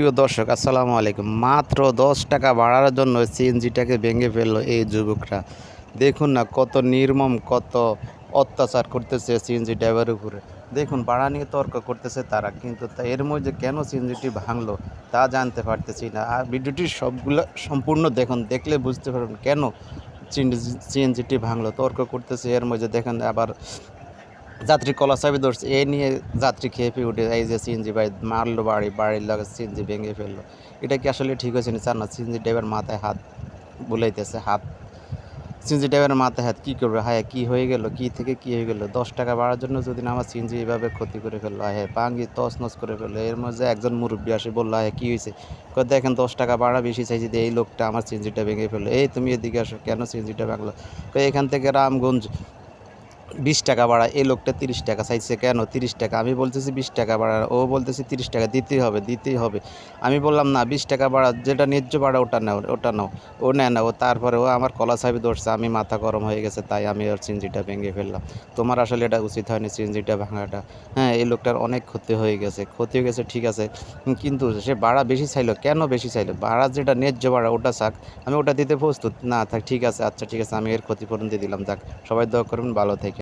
প্রিয় দর্শক, আসসালামু আলাইকুম। মাত্র দশ টাকা বাড়ার জন্য সিএনজিটাকে ভেঙে ফেলল এই যুবকরা। দেখুন না কত নির্মম, কত অত্যাচার করতেছে সিএনজি ড্রাইভারের উপরে। দেখুন ভাড়া নিয়ে তর্ক করতেছে তারা, কিন্তু এর মধ্যে কেন সিএনজিটি ভাঙলো তা জানতে পারতেছি না। আর ভিডিওটি সবগুলো সম্পূর্ণ দেখুন, দেখলে বুঝতে পারবেন কেন সিএনজিটি ভাঙলো, তর্ক করতেছে এর মধ্যে। দেখেন, আবার যাত্রী কলা চাবি ধরছে, এ নিয়ে যাত্রী খেয়ে পেয়ে উঠে, এই যে সিএনজি ভাই মারলো বাড়ি, বাড়ির লাগে সিএনজি ভেঙে ফেলল। এটা কি আসলে ঠিক হয়েছে না চার না? সিএনজি ড্রাইভার মাথায় হাত বুলাইতেছে, হাত। সিএনজি ড্রাইভারের মাথায় হাত, কী করবে? হ্যাঁ কী হয়ে গেল? কী থেকে কী হয়ে গেল? দশ টাকা বাড়ার জন্য যদি না আমার সিএনজি এভাবে ক্ষতি করে ফেলল হ্যাঁ পাঙ্গি তস নস করে ফেলল। এর মধ্যে একজন মুরব্বী আসে, বলল হ্যাঁ কী হয়েছে? কই দেখেন দশ টাকা বাড়া বেশি চাইছি যে এই লোকটা আমার সিএনজিটা ভেঙে ফেলল। এই তুমি এদিকে আসো, কেন সিএনজিটা ভাঙলো? এখান থেকে রামগঞ্জ বিশ টাকা বাড়া, এই লোকটা তিরিশ টাকা চাইছে কেন? তিরিশ টাকা, আমি বলতেছি বিশ টাকা বাড়া, ও বলতেছি তিরিশ টাকা, দিতেই হবে দিতেই হবে। আমি বললাম, না, বিশ টাকা বাড়া, যেটা ন্যায্য বাড়া, ওটা নাও ওটা নাও। ও নেয় না, ও তারপরে ও আমার কলা সাহেব ধরছে, আমি মাথা গরম হয়ে গেছে, তাই আমি ওর সিনজিটা ভেঙে ফেললাম। তোমার আসলে এটা উচিত হয়নি সিনজিটা ভাঙাটা। হ্যাঁ এই লোকটার অনেক ক্ষতি হয়ে গেছে, ক্ষতি হয়ে গেছে, ঠিক আছে, কিন্তু সে ভাড়া বেশি চাইলো, কেন বেশি চাইলো? ভাড়া যেটা ন্যায্য ভাড়া ওটা চাক, আমি ওটা দিতে প্রস্তুত? না, থাক, ঠিক আছে আচ্ছা ঠিক আছে, আমি এর ক্ষতিপূরণ দিয়ে দিলাম, যাক, সবাই দোয়া করবেন, ভালো থেকে